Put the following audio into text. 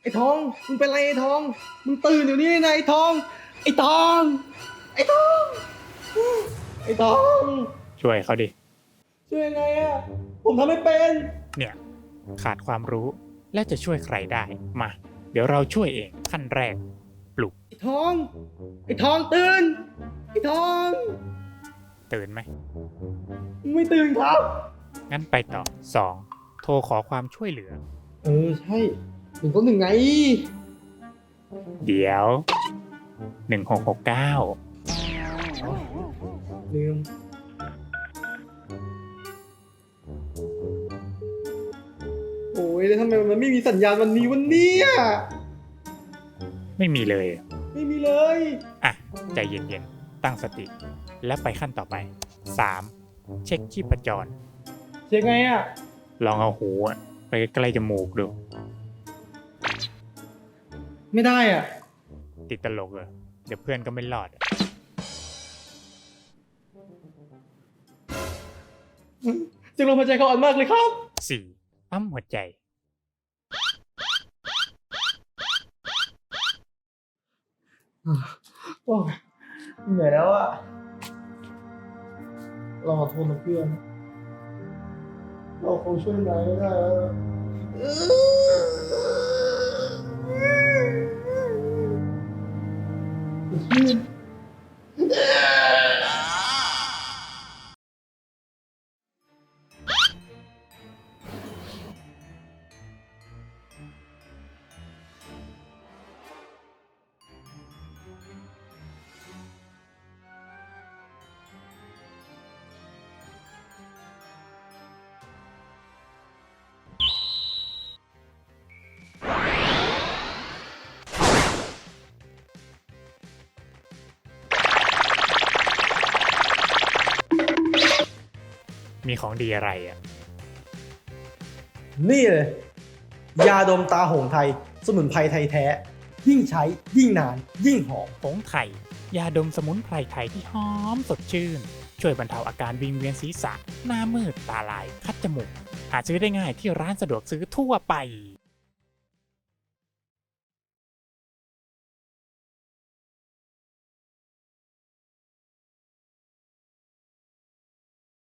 ไอ้ทอง มึงเป็นไรไอ้ทอง มึงตื่นเดี๋ยวนี้นะไอ้ทอง ไอ้ทอง ไอ้ทอง ไอ้ทอง ช่วยเขาดิ ช่วยยังไงอะผมทำไม่เป็น เนี่ย ขาดความรู้แล้วจะช่วยใครได้ มา เดี๋ยวเราช่วยเองขั้นแรก ปลุก ไอ้ทอง ไอ้ทองตื่น ไอ้ทองตื่นไหมไม่ตื่นครับ งั้นไปต่อ 2. โทรขอความช่วยเหลือ เออใช่ หนึ่งต้องหนึ่งไง เดี๋ยว1669ลืม โอ้ยแล้วทำไมมันไม่มีสัญญาณวันนี้วันนี้อะไม่มีเลย ไม่มีเลย อะ ใจเย็นๆ ตั้งสติ และไปขั้นต่อไป 3. เช็คชีพจร เช็คไงอะ ลองเอาหูอะไปใกล้จมูกดู ไม่ได้อะ ติดตลกเลยเดี๋ยวเพื่อนก็ไม่รอดอะจึงลมหายใจเขาอ่อนมากเลยครับ สี่ปั๊มหัวใจ โอ้ยเหนื่อยแล้วอะ เราขอโทษนะเพื่อน เราคงช่วยนายไม่ได้แล้ว Yeah. มีของดีอะไรอะ นี่เลย ยาดมตาหงไทย สมุนไพรไทยแท้ ยิ่งใช้ยิ่งนาน ยิ่งหอม ผงไทยยาดมสมุนไพรไทยที่หอมสดชื่น ช่วยบรรเทาอาการวิงเวียนศีรษะ หน้ามืดตาลาย คัดจมูก หาซื้อได้ง่ายที่ร้านสะดวกซื้อทั่วไป